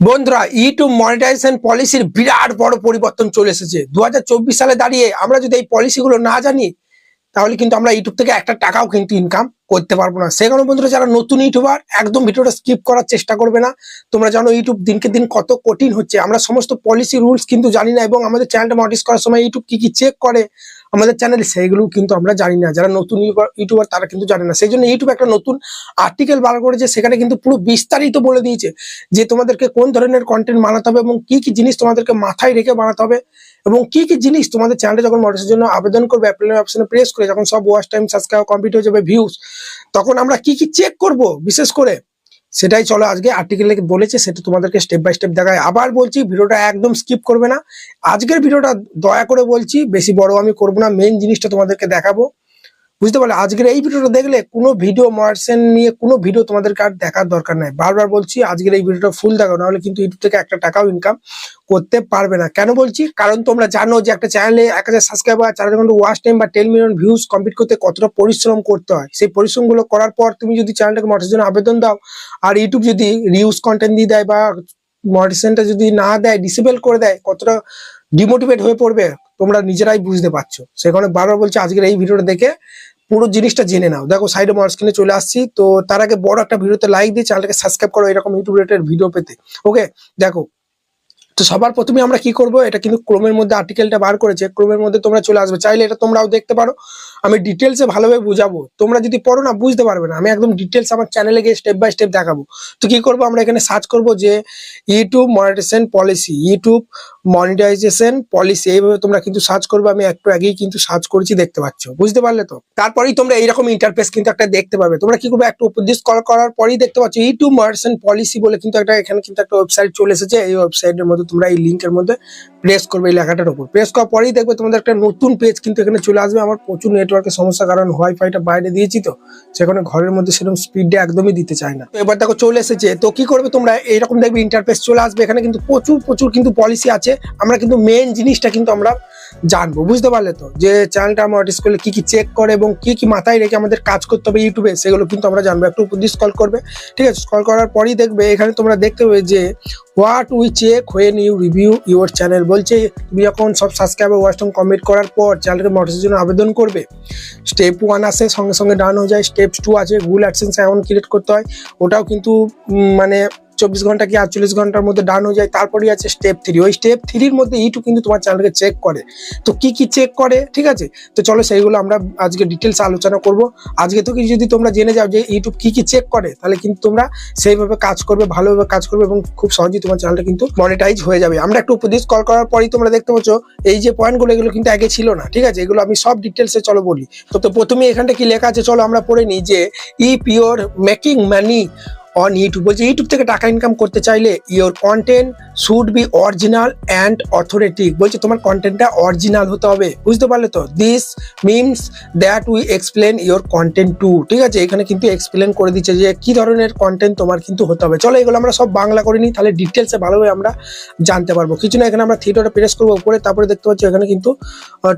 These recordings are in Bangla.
বন্ধুরা ইউটিউব মনিটাইজেশন পলিসির বিরাট বড় পরিবর্তন চলে এসেছে। দুহাজার চব্বিশ সালে দাঁড়িয়ে আমরা যদি এই পলিসিগুলো না জানি, তাহলে কিন্তু আমরা ইউটিউব থেকে একটা টাকাও কিন্তু ইনকাম করতে পারব না। সেই কারণে বন্ধুরা, যারা নতুন ইউটিউবার একদম ভিডিওটা স্কিপ করার চেষ্টা করবে না। তোমরা জানো ইউটিউব দিনকে দিন কত কঠিন হচ্ছে। আমরা সমস্ত পলিসি রুলস কিন্তু জানি না এবং আমাদের চ্যানেলটা মনিটাইজ করার সময় ইউটিউব কি কি চেক করে আমাদের চ্যানেলে সেইগুলো কিন্তু আমরা জানি না। যারা নতুন ইউটিউবার তারা কিন্তু জানে না। সেই জন্য ইউটিউব একটা নতুন আর্টিকেল বার করেছে, সেখানে কিন্তু পুরো বিস্তারিত বলে দিয়েছে যে তোমাদেরকে কোন ধরনের কন্টেন্ট বানাতে হবে এবং কি কি জিনিস তোমাদেরকে মাথায় রেখে বানাতে হবে এবং কি কি জিনিস তোমাদের চ্যানেলে যখন মডেলের জন্য আবেদন করবে অ্যাপ্লাই অপশনে প্রেস করে, যখন সব ওয়াচ টাইম সাবস্ক্রাইব কমপ্লিট হয়ে যাবে ভিউজ তখন আমরা কি কি চেক করব? বিশেষ করে সেটাই চলো আজকে আর্টিকেলে বলেছে, সেটা তোমাদেরকে স্টেপ বাই স্টেপ দেখায়। আবার বলছি, ভিডিওটা একদম স্কিপ করবে না। আজকের ভিডিওটা দয়া করে বলছি, বেশি বড় আমি করব না। মেন জিনিসটা তোমাদেরকে দেখাবো। বুঝতে পারলে? আজকের এই ভিডিওটা দেখলে কোনো ভিডিও মার্সেন নিয়ে কোনো ভিডিও তোমাদেরকে আর দেখার দরকার নাই। বারবার বলছি, আজকের এই ভিডিওটা ফুল দেখো নাহলে কিন্তু ইউটিউব থেকে একটা টাকাও ইনকাম করতে পারবে না। কেন বলছি? কারণ তোমরা জানো যে একটা চ্যানেলে এক হাজার সাবস্ক্রাইবার চার হাজার ঘণ্টা ওয়াচ টাইম বা টেন মিলিয়ন ভিউজ কমপ্লিট করতে কতটা পরিশ্রম করতে হয়? সেই পরিশ্রমগুলো করার পর তুমি যদি চ্যানেলটাকে মটের জন্য আবেদন দাও, আর ইউটিউব যদি রিউজ কন্টেন্ট দিয়ে দেয় বা মডিসেনটা যদি না দেয় ডিসেবল করে দেয়, কতটা ডিমোটিভেট হয়ে পড়বে, তোমরা নিজেরাই বুঝতে পারছ। সেখানে বারবার বলছে, আজকের এই ভিডিওটা দেখে পুরো জিনিসটা জেনে নাও। দেখো সাইডে আমার স্ক্রিনে চলে আসছি, তো তার আগে বড় একটা ভিডিওতে লাইক দিয়ে চ্যানেলটাকে সাবস্ক্রাইব করো, এরকম ইউটিউব রিলেটেড ভিডিও পেতে। ওকে দেখো তো সবার প্রথমে আমরা কি করব? এটা কিন্তু ক্রোমের মধ্যে আর্টিকেলটা বার করেছে। ক্রোমের মধ্যে তোমরা চলে আসবে। চাইলে এটা তোমরাও দেখতে পারো। আমি ডিটেলসে ভালোভাবে বুঝাবো। তোমরা যদি পড়ো না, বুঝতে পারবে না। আমি একদম ডিটেলস আমার চ্যানেলে গিয়ে স্টেপ বাই স্টেপ দেখাবো। তো কি করব? আমরা এখানে সার্চ করব যে YouTube monetization policy YouTube monetization policy এইভাবে তোমরা কিন্তু সার্চ করবে। আমি একটু আগেই কিন্তু সার্চ করেছি, দেখতে পাচ্ছ। বুঝতে পারলে তো? তারপরেই তোমরা এইরকম ইন্টারফেস কিন্তু একটা দেখতে পাবে। তোমরা কি করবে? একটু স্ক্রল করার পরেই দেখতে পাচ্ছ ইউটিউব মনিটাইজেশন পলিসি বলে কিন্তু একটা, এখানে কিন্তু একটা ওয়েবসাইট চলে এসেছে। এই ওয়েবসাইটের মধ্যে তোমরা এই লিঙ্কের মধ্যে প্রেস করবে এই লেখাটার উপর। প্রেস করার পরেই দেখবে তোমাদের একটা নতুন পেজ কিন্তু এখানে চলে আসবে। আমার প্রচুর নেটওয়ার্কের সমস্যা কারণ ওয়াইফাইটা বাইরে দিয়েছি তো, সেখানে ঘরের মধ্যে সেরকম স্পিডটা একদমই দিতে চায় না। তো এবার দেখো চলে এসেছে। তো কি করবে তোমরা? এইরকম দেখবে ইন্টারফেস চলে আসবে। এখানে কিন্তু প্রচুর প্রচুর কিন্তু পলিসি আছে। আমরা কিন্তু মেন জিনিসটা কিন্তু আমরা জানব, বুঝতে পারলে তো? যে চ্যানেলটা আমরা অটিস করলে কি কি চেক করে এবং কি কি মাথায় রেখে আমাদের কাজ করতে হবে ইউটিউবে, সেগুলো কিন্তু আমরা জানব। একটু উপর দিয়ে স্কল করবে, ঠিক আছে? স্কল করার পরেই দেখবে, এখানে তোমরা দেখতে পাবে যে what we check when you review your channel বলছে, তুমি যখন সব সাবস্ক্রাইবার ওয়াচ টাইম কমপ্লিট করার পর চ্যানেলকে মোটরের জন্য আবেদন করবে। স্টেপ ওয়ান আসে, সঙ্গে সঙ্গে ডান হয়ে যায়। স্টেপ টু আছে গুগল অ্যাডসেন্স অ্যাকাউন্ট ক্রিয়েট করতে হয়। ওটাও কিন্তু মানে চব্বিশ ঘণ্টা কি আটচল্লিশ ঘণ্টার মধ্যে ডান হয়ে যায়? তারপরেই আছে স্টেপ থ্রি ওই স্টেপ থ্রির মধ্যে ইউটিউব কিন্তু তোমার চ্যানেলকে চেক করে। তো কি কি চেক করে? ঠিক আছে? তো চলো সেইগুলো আমরা আজকে ডিটেলস আলোচনা করব। আজকে তো কি যদি তোমরা জেনে যাও যে ইউটিউব কি কি চেক করে, তাহলে কিন্তু তোমরা সেইভাবে কাজ করবে, ভালোভাবে কাজ করবে এবং খুব সহজেই তোমার চ্যানেলটা কিন্তু মনিটাইজ হয়ে যাবে। আমরা একটু উপদেশ কল করার পরেই তোমরা দেখতে পাচ্ছ, এই যে পয়েন্টগুলো এগুলো কিন্তু আগে ছিল না। ঠিক আছে? এগুলো আমি সব ডিটেলসে চলো বলি। তো তো প্রথমে এখানটা কি লেখা আছে? চলো আমরা পড়ে নিই যে ই pure making money on YouTube বলছে ইউটিউব থেকে টাকা ইনকাম করতে চাইলে your content should be original and authentic বলছে, তোমার কন্টেন্টটা অরিজিনাল হতে হবে। বুঝতে পারলে তো? This means that we explain your content to ঠিক আছে? এখানে কিন্তু এক্সপ্লেন করে দিচ্ছে যে কি ধরনের কন্টেন্ট তোমার কিন্তু হতে হবে। চলো, এগুলো আমরা সব বাংলা করে নিই, তাহলে ডিটেলসে ভালোভাবে আমরা জানতে পারব। কিছু না, এখানে আমরা থিয়েটারটা প্রেস করব উপরে, তারপরে দেখতে পাচ্ছি এখানে কিন্তু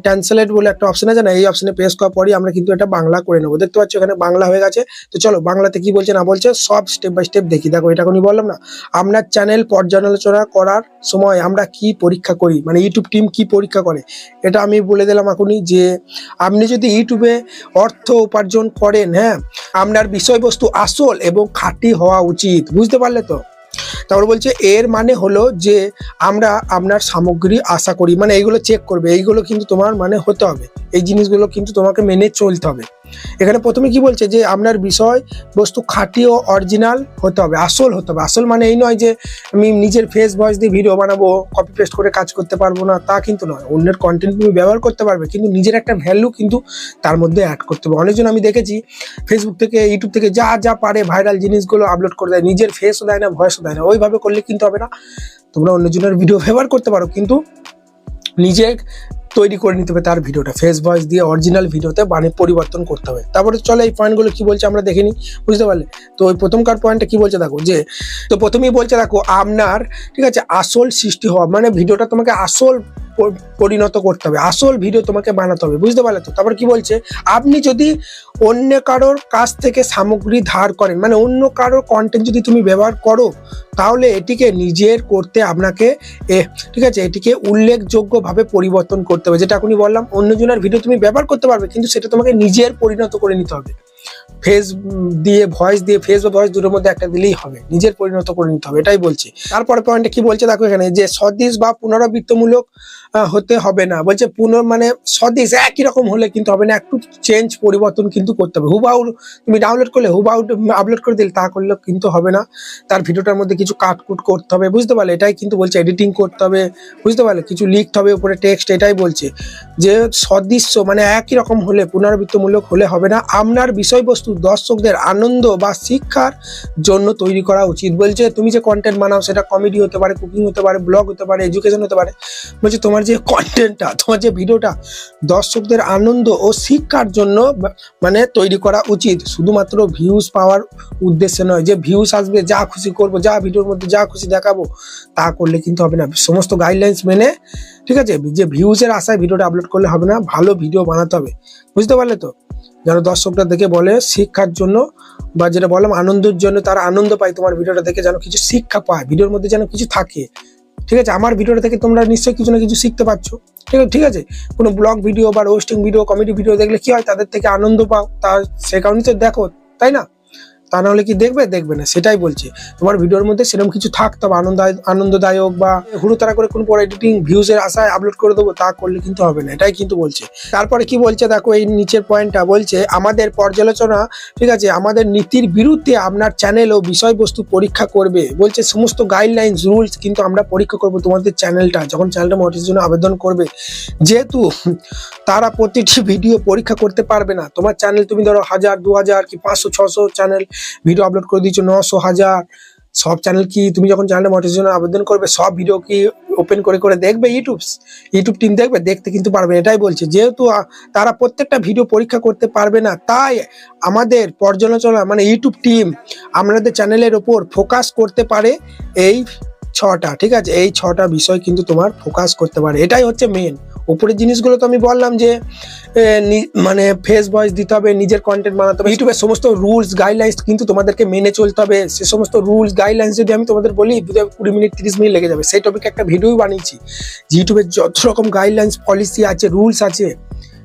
ট্রান্সলেট বলে একটা অপশন আছে না? এই অপশনে প্রেস করার পরই আমরা কিন্তু এটা বাংলা করে নেব। দেখতে পাচ্ছি এখানে বাংলা হয়ে গেছে। তো চলো, বাংলাতে কি বলছে না বলছে, সব স্টেপ বাই স্টেপ দেখি। দেখো, এটা এখনই বললাম না। আপনার চ্যানেল পর্যালোচনা করার সময় আমরা কি পরীক্ষা করি? মানে ইউটিউব টিম কি পরীক্ষা করে? এটা আমি বলে দিলাম এখনই যে, আপনি যদি ইউটিউবে অর্থ উপার্জন করেন হ্যাঁ আপনার বিষয়বস্তু আসল এবং খাঁটি হওয়া উচিত, বুঝতে পারলে তো? তারপর বলছে, এর মানে হলো যে, আমরা আপনার সামগ্রী আশা করি। মানে এইগুলো চেক করবে, এইগুলো কিন্তু তোমার মানে হতে হবে। এই জিনিসগুলো কিন্তু তোমাকে মেনে চলতে হবে। এখানে প্রথমে কি বলছে যে আপনার বিষয় বস্তু খাঁটি ও অরিজিনাল হতে হবে, আসল হতে হবে। আসল মানে এই নয় যে আমি নিজের ফেস ভয়েস দিয়ে ভিডিও বানাবো কপি পেস্ট করে কাজ করতে পারব না, তা কিন্তু নয়। অন্যের কন্টেন্ট তুমি ব্যবহার করতে পারবে, কিন্তু নিজের একটা ভ্যালু কিন্তু তার মধ্যে অ্যাড করতে হবে। অনেকজন আমি দেখেছি ফেসবুক থেকে ইউটিউব থেকে যা যা পারে ভাইরাল জিনিসগুলো আপলোড করে দেয়, নিজের ফেসও দেয় না ভয়েসও দেয় না। ওইভাবে করলে কিন্তু হবে না। তোমরা অন্যজনের ভিডিও ব্যবহার করতে পারো, কিন্তু নিজে তৈরি করে নিতে হবে তার ভিডিওটা। ফেস ভয়েস দিয়ে অরিজিনাল ভিডিওতে মানে পরিবর্তন করতে হবে। তারপরে চলে এই পয়েন্টগুলো কি বলছে আমরা দেখিনি বুঝতে পারলে? তো ওই প্রথম কার পয়েন্টটা কি বলছে দেখো? যে, তো প্রথমেই বলছে দেখো, আপনার, ঠিক আছে, আসল সৃষ্টি হওয়া মানে ভিডিওটা তোমাকে আসল পরিণত করতে হবে। আসল ভিডিও তোমাকে বানাতে হবে। বুঝতে পারলে তো? তারপর কি বলছে? আপনি যদি অন্য কারোর কাছ থেকে সামগ্রী ধার করেন মানে অন্য কারোর কন্টেন্ট যদি তুমি ব্যবহার করো, তাহলে এটিকে নিজের করতে আপনাকে, এ, ঠিক আছে, এটিকে উল্লেখযোগ্যভাবে পরিবর্তন করতে হবে। যেটা এখনই বললাম, অন্যজনের ভিডিও তুমি ব্যবহার করতে পারবে, কিন্তু সেটা তোমাকে নিজের পরিণত করে নিতে হবে। ফেস দিয়ে ভয়েস দিয়ে ফেস বা ভয়েস দুটোর মধ্যে একটা দিলেই হবে। নিজের পরিণত করে নিতে হবে, এটাই বলছি। তারপরে পয়েন্টে কি বলছে দেখো এখানে, যে সদিশ বা পুনরাবৃত্তমূলক হতে হবে না। বলছে পুনর মানে সদিশ একই রকম হলে কিন্তু হবে না, একটু চেঞ্জ পরিবর্তন কিন্তু করতে হবে। হুবাউ তুমি ডাউনলোড করলে হুবাউ আপলোড করে দিলে, তা করলে কিন্তু হবে না। তার ভিডিওটার মধ্যে কিছু কাটকুট করতে হবে, বুঝতে পারলে? এটাই কিন্তু বলছে এডিটিং করতে হবে, বুঝতে পারলে? কিছু লিখতে হবে, উপরে টেক্সট এটাই বলছে। যে সদৃশ্য মানে একই রকম হলে, পুনরাবৃত্তমূলক হলে হবে না। আপনার বিষয়বস্তু দর্শকদের আনন্দ বা শিক্ষার জন্য তৈরি করা উচিত। বলছে, তুমি যে কন্টেন্ট বানাও, সেটা কমেডি হতে পারে কুকিং হতে পারে ব্লগ হতে পারে এডুকেশন হতে পারে। বলছে, তোমার যে কন্টেন্টটা তোমার যে ভিডিওটা দর্শকদের আনন্দ ও শিক্ষার জন্য মানে তৈরি করা উচিত। শুধুমাত্র ভিউজ পাওয়ার উদ্দেশ্যে নয়, যে ভিউজ আসবে, যা খুশি করব, যা ভিডিওর মধ্যে যা খুশি দেখাবো, তা করলে কিন্তু হবে না। সমস্ত গাইডলাইন্স মেনে ঠিক আছে? যে ভিউজের আশায় ভিডিওটা আপলোড করলে হবে না, ভালো ভিডিও বানাতে হবে। বুঝতে পারলে তো? যেন দর্শকরা দেখে বলে শিক্ষার জন্য বা যেটা বললাম, আনন্দের জন্য তারা আনন্দ পায় তোমার ভিডিওটা দেখে যেন কিছু শিক্ষা পায়, ভিডিওর মধ্যে যেন কিছু থাকে। ঠিক আছে? আমার ভিডিওটা থেকে তোমরা নিশ্চয়ই কিছু না কিছু শিখতে পারছ। ঠিক আছে? ঠিক আছে? কোনো ব্লগ ভিডিও বা রোস্টিং ভিডিও কমেডি ভিডিও দেখলে কি হয়? তাদের থেকে আনন্দ পাও, তা সে কারণে তো দেখো, তাই না? তা নাহলে কি দেখবে? দেখবে না, সেটাই বলছে। তোমার ভিডিওর মধ্যে সেরকম কিছু থাকতে হবে আনন্দ আনন্দদায়ক বা হুড়োতাড়া করে কোনো পর এডিটিং ভিউজের আশায় আপলোড করে দেবো, তা করলে কিন্তু হবে না, এটাই কিন্তু বলছে। তারপরে কি বলছে? দেখো, এই নিচের পয়েন্টটা বলছে, আমাদের পর্যালোচনা, ঠিক আছে, আমাদের নীতির বিরুদ্ধে আপনার চ্যানেল ও বিষয়বস্তু পরীক্ষা করবে। বলছে, সমস্ত গাইডলাইন্স রুলস কিন্তু আমরা পরীক্ষা করব তোমাদের চ্যানেলটা যখন চ্যানেলটা মোটির জন্য আবেদন করবে। যেহেতু তারা প্রতিটি ভিডিও পরীক্ষা করতে পারবে না, তোমার চ্যানেল তুমি ধরো হাজার দু হাজার কি পাঁচশো, ছশো চ্যানেল ভিডিও আপলোড করে দিচ্ছ নশো হাজার। সব চ্যানেল কি, তুমি যখন চ্যানেলে মোটির আবেদন করবে, সব ভিডিও কি ওপেন করে করে দেখবে? ইউটিউব ইউটিউব টিম দেখবে? দেখতে কিন্তু পারবে, এটাই বলছে। যেহেতু তারা প্রত্যেকটা ভিডিও পরীক্ষা করতে পারবে না, তাই আমাদের পর্যালোচনা মানে ইউটিউব টিম আমাদের চ্যানেলের ওপর ফোকাস করতে পারে এই ছটা, ঠিক আছে? এই ছটা বিষয় কিন্তু তোমার ফোকাস করতে পারে। এটাই হচ্ছে মেন উপরের জিনিসগুলো তো আমি বললাম যে মানে ফেস ভয়েস দিতে হবে, নিজের কন্টেন্ট বানাতে হবে। ইউটিউবের সমস্ত রুলস গাইডলাইন্স কিন্তু তোমাদেরকে মেনে চলতে হবে। সে সমস্ত রুলস গাইডলাইন্স যদি আমি তোমাদের বলি কুড়ি মিনিট, তিরিশ মিনিট লেগে যাবে। সেই টপিকে একটা ভিডিও বানিয়েছি। যে ইউটিউবের যত রকম গাইডলাইন্স পলিসি আছে রুলস আছে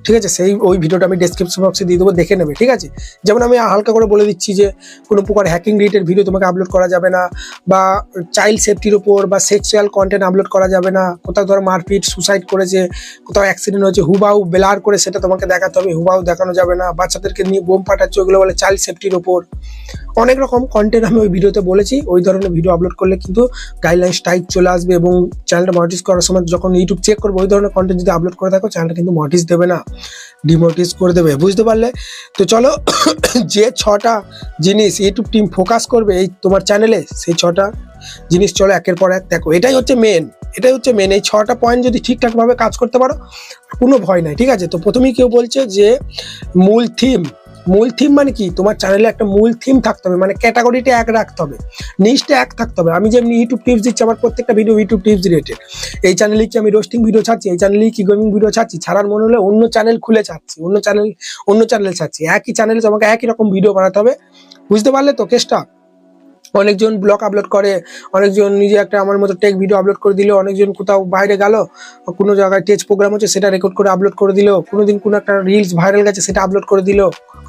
ঠিক আছে? সেই ওই ভিডিওটা আমি ডেসক্রিপশন বক্সে দিয়ে দেবো, দেখে নেবে, ঠিক আছে? যেমন আমি হালকা করে বলে দিচ্ছি যে, কোনো প্রকার হ্যাকিং রিলেটেড ভিডিও তোমাকে আপলোড করা যাবে না, বা চাইল্ড সেফটির ওপর বা সেক্সুয়াল কন্টেন্ট আপলোড করা যাবে না। কোথাও ধরো মারপিট সুসাইড করেছে, কোথাও অ্যাক্সিডেন্ট হয়েছে হুবাউ বেলার করে সেটা তোমাকে দেখাতে হবে হুবাউ দেখানো যাবে না। বাচ্চাদেরকে নিয়ে বোম ফাটাচ্ছে, ওগুলো বলে চাইল্ড সেফটির ওপর অনেক রকম কন্টেন্ট আমি ওই ভিডিওতে বলেছি, ওই ধরনের ভিডিও আপলোড করলে কিন্তু গাইডলাইন টাইপ চলে আসবে এবং চ্যানেলটা মনিটিস করার সময় যখন ইউটিউব চেক করব, ওই ধরনের কন্টেন্ট যদি আপলোড করে থাকো চ্যানেলটা কিন্তু মনিটিস দেবে না। ডিমোটিস করে দেবে, বুঝতে পারলে? তো চলো, যে ছটা জিনিস ইউটিউব টিম ফোকাস করবে এই তোমার চ্যানেলে সেই ছটা জিনিস চলো একের পর এক দেখো। এটাই হচ্ছে মেন এটাই হচ্ছে মেন এই ছটা পয়েন্ট যদি ঠিকঠাকভাবে কাজ করতে পারো, কোনো ভয় নাই, ঠিক আছে? তো প্রথমেই কেউ বলছে যে, মূল থিম মূল থিম মানে কি? তোমার চ্যানেলে একটা মূল থিম থাকতে হবে মানে ক্যাটাগরিটা এক রাখতে হবে নিচটা এক থাকতে হবে। আমি যেমনি ইউটিউব টিপস দিচ্ছি, আমার প্রত্যেকটা ভিডিও ইউটিউব টিপস রিলেটেড এই চ্যানেলে কি আমি রোস্টিং ভিডিও ছাড়ছি? এই চ্যানেলে কি গেমিং ভিডিও ছাড়ছি? ছাড়ার মনে হলে অন্য চ্যানেল খুলে ছাড়ছি, অন্য চ্যানেল অন্য চ্যানেল ছাড়ছি। একই চ্যানেলে তোমাকে একই রকম ভিডিও বানাতে হবে। বুঝতে পারলে তো কেসটা অনেকজন ব্লগ আপলোড করে, অনেকজন নিজে একটা আমার মতো টেক ভিডিও আপলোড করে দিল, অনেকজন কোথাও বাইরে গেল, কোনো জায়গায় টেচ প্রোগ্রাম হচ্ছে সেটা রেকর্ড করে আপলোড করে দিল, কোনোদিন কোনো একটা রিলস ভাইরাল গেছে সেটা আপলোড করে দিল,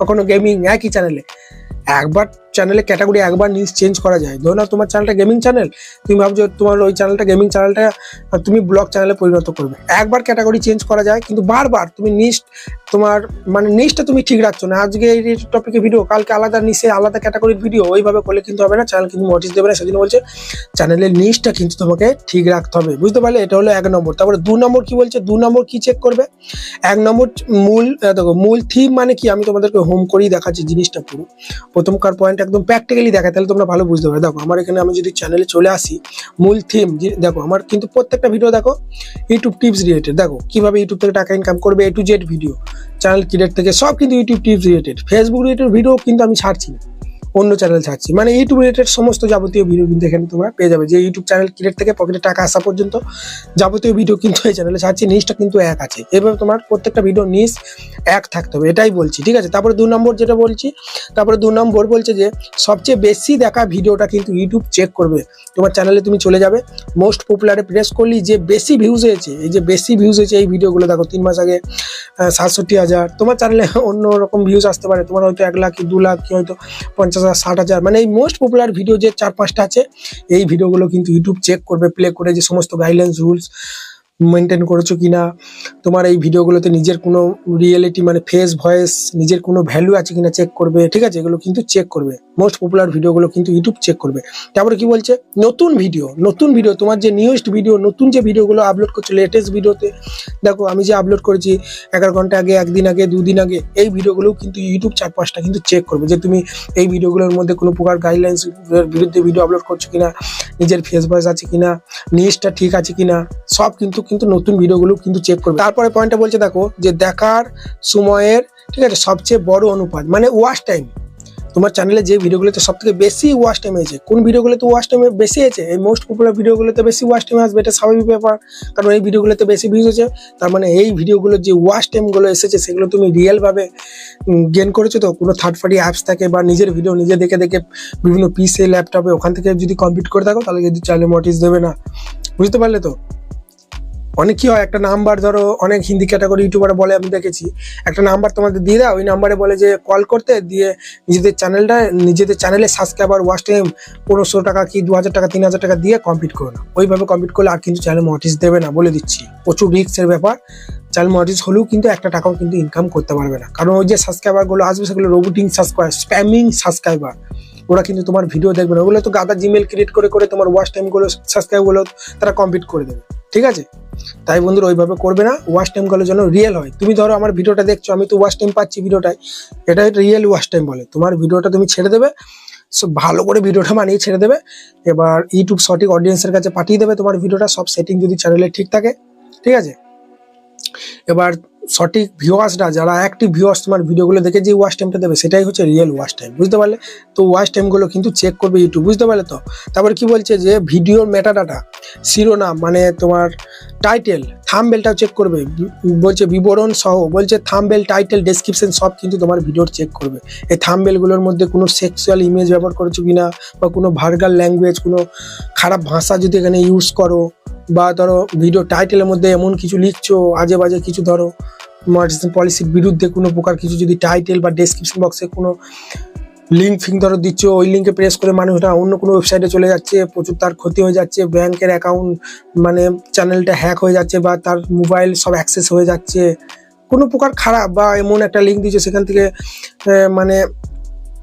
কখনো গেমিং একই চ্যানেলে একবার চ্যানেলে ক্যাটাগরি একবার নিউজ চেঞ্জ করা যায়। ধরো না তোমার চ্যানেলটা গেমিং চ্যানেল তুমি ভাবছ তোমার ওই চ্যানেলটা গেমিং চ্যানেলটা তুমি ব্লগ চ্যানেলে পরিণত করবে। একবার ক্যাটাগরি চেঞ্জ করা যায়, কিন্তু বারবার তুমি নিস্ট তোমার মানে নিচটা তুমি ঠিক রাখছো না। আজকে এই টপিকে ভিডিও কালকে আলাদা নিচে আলাদা ক্যাটাগরির ভিডিও ওইভাবে করলে কিন্তু হবে না। চ্যানেল কিন্তু নোটিস দেবে না সেদিন বলছে চ্যানেলের নিচটা কিন্তু তোমাকে ঠিক রাখতে হবে। বুঝতে পারলে? এটা হলো এক নম্বর। তারপরে দু নম্বর কি বলছে? দু নম্বর কি চেক করবে? এক নম্বর মূল দেখো, মূল থিম মানে কি? আমি তোমাদেরকে হোম করেই দেখাচ্ছি জিনিসটা পুরো। প্রথমকার পয়েন্ট একদম প্র্যাকটিক্যালি দেখা তাহলে তোমরা ভালো বুঝতে পারবে। দেখো, আমার এখানে আমি যদি চ্যানেলে চলে আসি, মূল থিম যে দেখো, আমার কিন্তু প্রত্যেকটা ভিডিও দেখো ইউটিউব টিপস রিলেটেড দেখো, কীভাবে ইউটিউব থেকে টাকা ইনকাম করবে A to Z video channel create থেকে, সব কিন্তু YouTube tips related Facebook related video কিন্তু আমি ছাড়ছি না। অন্য চ্যানেল ছাড়ছি। মানে ইউটিউব রিলেটেড সমস্ত যাবতীয় ভিডিও কিন্তু এখানে তোমরা পেয়ে যাবে। যে ইউটিউব চ্যানেল ক্রিয়েট থেকে পকেটে টাকা আসা পর্যন্ত যাবতীয় ভিডিও কিন্তু এই চ্যানেলে ছাড়ছি। নিচটা কিন্তু এক আছে। এভাবে তোমার প্রত্যেকটা ভিডিও নিচ এক থাকতে হবে। এটাই বলছি, ঠিক আছে? তারপরে দু নম্বর যেটা বলছি, তারপরে দু নম্বর বলছে যে সবচেয়ে বেশি দেখা ভিডিওটা কিন্তু ইউটিউব চেক করবে। তোমার চ্যানেলে তুমি চলে যাবে। মোস্ট পপুলারে প্রেস করলি যে বেশি ভিউজ হয়েছে, এই যে বেশি ভিউজ হয়েছে এই ভিডিওগুলো দেখো, তিন মাস আগে সাতষট্টি হাজার। তোমার চ্যানেলে অন্য রকম ভিউজ আসতে পারে। তোমার হয়তো এক লাখ কি দু লাখ, কি হয়তো পঞ্চাশ হাজার, ষাট হাজার মানে এই মোস্ট পপুলার ভিডিও যে চার পাঁচটা আছে, এই ভিডিওগুলো কিন্তু ইউটিউব চেক করবে প্লে করে যে সমস্ত গাইডলাইন্স রুলস মেনটেন করেছ কিনা? তোমার এই ভিডিওগুলোতে নিজের কোনো রিয়েলিটি মানে ফেস ভয়েস নিজের কোনো ভ্যালু আছে কিনা চেক করবে, ঠিক আছে? এগুলো কিন্তু চেক করবে। মোস্ট পপুলার ভিডিওগুলো কিন্তু ইউটিউব চেক করবে। তারপরে কি বলছে? নতুন ভিডিও নতুন ভিডিও তোমার যে নিউয়েস্ট ভিডিও নতুন যে ভিডিওগুলো আপলোড করছ লেটেস্ট ভিডিওতে দেখো, আমি যে আপলোড করেছি এগারো ঘণ্টা আগে, একদিন আগে, দুদিন আগে, এই ভিডিওগুলো কিন্তু ইউটিউব চার পাঁচটা কিন্তু চেক করবে যে তুমি এই ভিডিওগুলোর মধ্যে কোনো প্রকার গাইডলাইন্স বিরুদ্ধে ভিডিও আপলোড করছ কিনা, নিজের ফেস ভয়েস আছে কিনা নিউজটা ঠিক আছে কিনা, সব কিন্তু কিন্তু নতুন ভিডিওগুলো কিন্তু চেক করবে। তারপরে পয়েন্টটা বলছে দেখো যে দেখার সময়ের, ঠিক আছে, সবচেয়ে বড় অনুপাত মানে ওয়াচ টাইম তোমার চ্যানেলে যে ভিডিওগুলোতে সব থেকে বেশি ওয়াচ টাইম হয়েছে, কোন ভিডিওগুলোতে ওয়াচ টাইম বেশি আছে এই মোস্ট পপুলার ভিডিওগুলোতে বেশি ওয়াচ টাইম আসবে, এটা স্বাভাবিক ব্যাপার, কারণ এই ভিডিওগুলোতে বেশি ভিউজ হয়েছে। তার মানে এই ভিডিওগুলোর যে ওয়াচ টাইমগুলো এসেছে, সেগুলো তুমি রিয়েলভাবে গেন করেছ তো? কোনো থার্ড পার্টি অ্যাপস থাকে বা নিজের ভিডিও নিজে দেখে দেখে বিভিন্ন পিসে ল্যাপটপে ওখান থেকে যদি কমপ্লিট করে থাকো, তাহলে যদি চাইলে মোটিস দেবে না। বুঝতে পারলে তো? অনেক কি হয়, একটা নাম্বার ধরো, অনেক হিন্দি ক্যাটাগরি ইউটিউবারে বলে, আমি দেখেছি। একটা নাম্বার তোমাদের দিয়ে দাও, ওই নাম্বারে বলে যে কল করতে, দিয়ে নিজেদের চ্যানেলটা নিজেদের চ্যানেলে সাবস্ক্রাইবার ওয়াচ টাইম পনেরোশো টাকা কি দু হাজার টাকা তিন হাজার টাকা দিয়ে কমপ্লিট করো না ওইভাবে কমপ্লিট করলে আর কিন্তু চ্যানেল নোটিস দেবে না বলে দিচ্ছি। প্রচুর রিস্কের ব্যাপার। চ্যানেল নোটিস হলেও কিন্তু একটা টাকাও কিন্তু ইনকাম করতে পারবে না। কারণ ওই যে সাবস্ক্রাইবারগুলো আসবে, সেগুলো রোবোটিং সাবস্ক্রাইব স্প্যামিং সাবস্ক্রাইবার ওরা কিন্তু তোমার ভিডিও দেখবে না। ওগুলো তো গাদা জিমেল ক্রিয়েট করে করে তোমার ওয়াচ টাইমগুলো সাবস্ক্রাইবগুলো তারা কমপ্লিট করে দেবে। ঠিক আছে? তাই বন্ধুরা ওইভাবে করবে না। ওয়াচ টাইমগুলো যেন রিয়েল হয়। তুমি ধরো আমার ভিডিওটা দেখছ, আমি তো ওয়াশ টাইম পাচ্ছি ভিডিওটায়। এটা রিয়েল ওয়াশ টাইম বলে। তোমার ভিডিওটা তুমি ছেড়ে দেবে। সো ভালো করে ভিডিওটা বানিয়ে ছেড়ে দেবে। এবার ইউটিউব সঠিক অডিয়েন্সের কাছে পাঠিয়ে দেবে। তোমার ভিডিওটা সব সেটিং যদি চ্যানেলে ঠিক থাকে। ঠিক আছে? এবার সঠিক ভিউয়ার্সরা যারা অ্যাক্টিভ ভিউয়ার্স তোমার ভিডিওগুলো দেখে যে ওয়াচ টাইমটা দেবে, সেটাই হচ্ছে রিয়েল ওয়াচ টাইম বুঝতে পারলে? তো ওয়াচ টাইমগুলো কিন্তু চেক করবে ইউটিউব বুঝতে পারলে তো? তারপর কি বলছে যে ভিডিওর মেটাডাটা শিরোনাম মানে তোমার টাইটেল থামবেলটাও চেক করবে। বলছে বিবরণ সহ, বলছে থামবেল টাইটেল ডেসক্রিপশন সব কিন্তু তোমার ভিডিওর চেক করবে। এই থামবেলগুলোর মধ্যে কোনো সেক্সুয়াল ইমেজ ব্যবহার করেছ কিনা, বা কোনো ভার্গাল ল্যাঙ্গুয়েজ কোনো খারাপ ভাষা যদি এখানে ইউজ করো বা ধরো ভিডিও টাইটেলের মধ্যে এমন কিছু লিখছো, আজে বাজে কিছু ধরো মার্জিন পলিসির বিরুদ্ধে কোনো প্রকার কিছু যদি টাইটেল বা ডেসক্রিপশন বক্সে কোনো লিঙ্ক ফিঙ্ক ধরো দিচ্ছ, ওই লিঙ্কে প্রেস করে মানুষরা অন্য কোনো ওয়েবসাইটে চলে যাচ্ছে, প্রচুর তার ক্ষতি হয়ে যাচ্ছে ব্যাংকের অ্যাকাউন্ট মানে চ্যানেলটা হ্যাক হয়ে যাচ্ছে বা তার মোবাইল সব অ্যাক্সেস হয়ে যাচ্ছে, কোনো প্রকার খারাপ বা এমন একটা লিঙ্ক দিচ্ছে সেখান থেকে মানে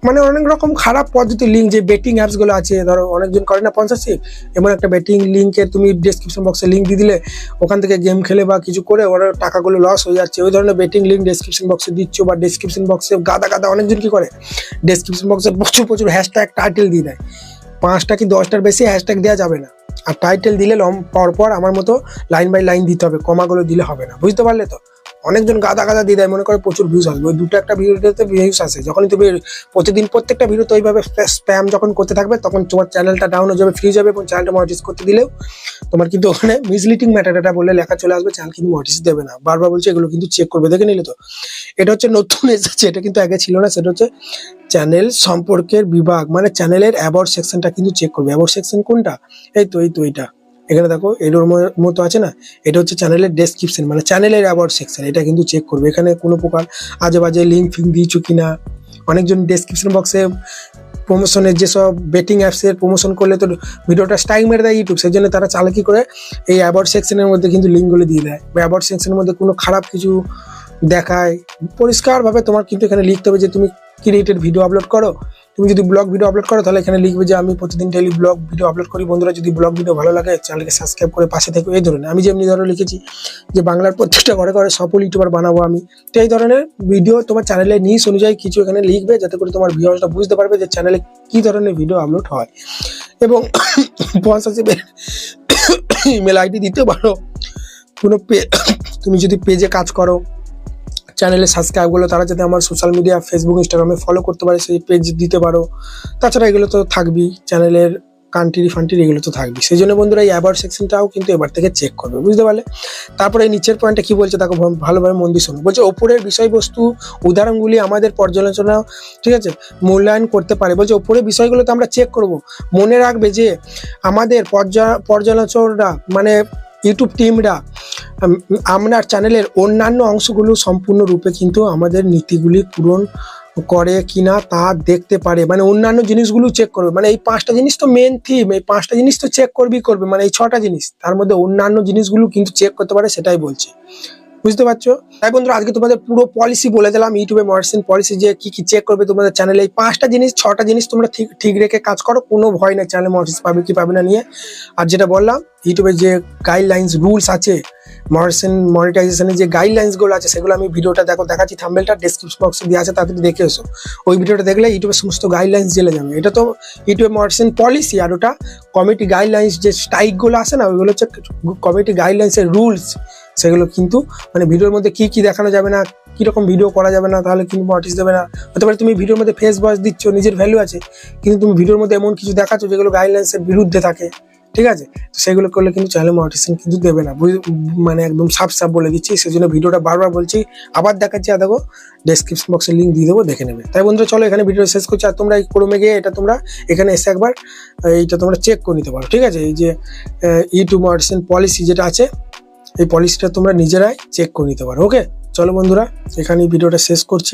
মানে অনেক রকম খারাপ পদ্ধতির লিঙ্ক যে বেটিং অ্যাপসগুলো আছে, ধরো অনেকজন করে না স্পন্সরশিপ এমন একটা বেটিং লিঙ্কের তুমি ডেসক্রিপশন বক্সে লিঙ্ক দিয়ে দিলে, ওখান থেকে গেম খেলে বা কিছু করে ওরা টাকাগুলো লস হয়ে যাচ্ছে। ওই ধরনের বেটিং লিঙ্ক ডেসক্রিপশন বক্সে দিচ্ছ বা ডেসক্রিপশন বক্সে গাদা গাদা অনেকজন কি করে? ডেসক্রিপশন বক্সে প্রচুর প্রচুর হ্যাশট্যাগ টাইটেল দিয়ে দেয়। পাঁচটা কি দশটার বেশি হ্যাশট্যাগ দেওয়া যাবে না। আর টাইটেল দিলে লম পর পর আমার মতো লাইন বাই লাইন দিতে হবে কমাগুলো দিলে হবে না। বুঝতে পারলে তো? অনেকজন গাদা গাদা দিয়ে দেয়, মনে করে প্রচুর ভিউজ আসবে। ওই দুটো একটা ভিডিওতে ভিউজ আসে। যখনই তুমি প্রতিদিন প্রত্যেকটা ভিডিওতে ওইভাবে স্প্যাম যখন করতে থাকবে, তখন তোমার চ্যানেলটা ডাউন হয়ে যাবে ফ্রিজ হবে এবং চ্যানেলটা মনিটাইজ করতে দিলেও তোমার কিন্তু ওখানে মিসলিটিং ম্যাটার এটা বললে লেখা চলে আসবে চ্যানেল কিন্তু মনিটাইজ দেবে না। বারবার বলছে, এগুলো কিন্তু চেক করবে, দেখে নিলে তো। এটা হচ্ছে নতুন এসেছে, এটা কিন্তু আগে ছিল না, সেটা হচ্ছে চ্যানেল সম্পর্কের বিভাগ মানে চ্যানেলের অ্যাবাউট সেকশনটা কিন্তু চেক করবে। অ্যাবাউট সেকশন কোনটা? এই তো এই তো, এইটা। এখানে দেখো এর মতো আছে না? এটা হচ্ছে চ্যানেলের ডেসক্রিপশন মানে চ্যানেলের অ্যাওয়ার্ড সেকশন এটা কিন্তু চেক করবে। এখানে কোনো প্রকার আজে বাজে লিঙ্ক ফিঙ্ক দিয়েছ কিনা? অনেকজন ডেসক্রিপশন বক্সে প্রমোশনের যেসব বেটিং অ্যাপসের প্রমোশন করলে তো ভিডিওটা স্ট্রাইক মেরে দেয় ইউটিউব সেই জন্য তারা চালাকি করে এই অ্যাবাউট সেকশনের মধ্যে কিন্তু লিঙ্কগুলো দিয়ে দেয়। বা অ্যাওয়ার্ড সেকশনের মধ্যে কোনো খারাপ কিছু দেখায়। পরিষ্কারভাবে তোমার কিন্তু এখানে লিখতে হবে যে তুমি কি রিলেটেড ভিডিও আপলোড করো। তুমি যদি ব্লগ ভিডিও আপলোড করো, তাহলে এখানে লিখবে যে আমি প্রতিদিন ডেলি ব্লগ ভিডিও আপলোড করি। বন্ধুরা, যদি ব্লগ ভিডিও ভালো লাগে, চ্যানেলকে সাবস্ক্রাইব করে পাশে থেকে। এই ধরনের, আমি যেমনি ধরো লিখেছি যে বাংলার প্রত্যেকটা ঘরে ঘরে সফল ইউটিউবার বানাবো আমি। তো এই ধরনের ভিডিও তোমার চ্যানেলে নিস অনুযায়ী কিছু এখানে লিখবে, যাতে করে তোমার ভিউয়ার্সটা বুঝতে পারবে যে চ্যানেলে কি ধরনের ভিডিও আপলোড হয়। এবং স্পন্সরশিপের ইমেল আইডি দিতে পারো। কোনো পে তুমি যদি পেজে কাজ করো চ্যানেলে সাবস্ক্রাইব করল তারা যাতে আমার সোশ্যাল মিডিয়া ফেসবুক ইনস্টাগ্রামে ফলো করতে পারে, সেই পেজ দিতে পারো। তাছাড়া এগুলো তো থাকবেই চ্যানেলের কান্ট্রি ফান্ট্রি এগুলো তো থাকবেই। সেই জন্য বন্ধুরা এই অ্যাবার্ড সেকশনটাও কিন্তু এবার থেকে চেক করবে, বুঝতে পারলে? তারপরে এই নিচের পয়েন্টটা কি বলছে তাকে ভালো- ভালোভাবে মন দিয়ে শোনো। বলছে, ওপরের বিষয়বস্তু, উদাহরণগুলি আমাদের পর্যালোচনা, ঠিক আছে, মূল্যায়ন করতে পারে। বলছে, ওপরের বিষয়গুলো তো আমরা চেক করব। মনে রাখবে যে আমাদের পর্যা পর্যালোচকরা মানে ইউটিউব টিমরা আপনার চ্যানেলের অন্যান্য অংশগুলো সম্পূর্ণরূপে কিন্তু আমাদের নীতিগুলি পূরণ করে কিনা তা দেখতে পারে। মানে অন্যান্য জিনিসগুলো চেক করবে। মানে এই পাঁচটা জিনিস তো মেন থিম এই পাঁচটা জিনিস তো চেক করবি করবে। মানে এই ছটা জিনিস, তার মধ্যে অন্যান্য জিনিসগুলো কিন্তু চেক করতে পারে, সেটাই বলছে। বুঝতে পারছ? তাই বন্ধুরা, আজকে তোমাদের পুরো পলিসি বলে দিলাম ইউটিউবে মার্সিন পলিসি যে কি কি চেক করবে তোমাদের চ্যানেলে এই পাঁচটা জিনিস, ছটা জিনিস তোমরা ঠিক ঠিক রেখে কাজ করো, কোনো ভয় নেই চ্যানেলে মার্সিন পাবে কি পাবে না নিয়ে। আর যেটা বললাম ইউটিউবে যে গাইডলাইন্স রুলস আছে মডারেশন মনিটাইজেশনের যে গাইডলাইন্সগুলো আছে, সেগুলো আমি ভিডিওটা দেখো, দেখাচ্ছি। থাম্বেলটা ডেসক্রিপশন বক্সে দিয়ে আছে তাড়াতাড়ি দেখে এসো। ওই ভিডিওটা দেখলে ইউটিউবের সমস্ত গাইডলাইন্স জেলে যাবে। এটা তো ইউটিউবে মডারেশন পলিসি আর ওটা কমিটি গাইডলাইন্স যে স্ট্রাইকগুলো আছে না, ওইগুলো হচ্ছে কমিটি গাইডলাইন্সের রুলস সেগুলো কিন্তু মানে ভিডিওর মধ্যে কি কি দেখানো যাবে না, কীরকম ভিডিও করা যাবে না, তাহলে কিন্তু নোটিস দেবে না। হতে পারে তুমি ভিডিওর মধ্যে ফেস বয়স দিচ্ছ, নিজের ভ্যালু আছে, কিন্তু তুমি ভিডিওর মধ্যে এমন কিছু দেখাচ্ছ, যেগুলো গাইডলাইন্সের বিরুদ্ধে থাকে। ঠিক আছে? সেগুলো করলে কিন্তু চ্যানেল মনিটাইজেশন কিন্তু দেবে না। মানে একদম সাফ সাফ বলে দিচ্ছি। সেই জন্য ভিডিওটা বারবার বলছি। আবার দেখাচ্ছি আর দেখো ডেসক্রিপশন বক্সে লিঙ্ক দিয়ে দেবো, দেখে নেবে। তাই বন্ধুরা, চলো এখানে ভিডিও শেষ করছি। আর তোমরা এই ক্রমে গিয়ে এটা তোমরা এখানে এসে একবার এইটা তোমরা চেক করে নিতে পারো। ঠিক আছে? এই যে ইউটিউব মনিটাইজেশন পলিসি যেটা আছে, এই পলিসিটা তোমরা নিজেরাই চেক করে নিতে পারো। ওকে চলো বন্ধুরা এখানে ভিডিওটা শেষ করছি।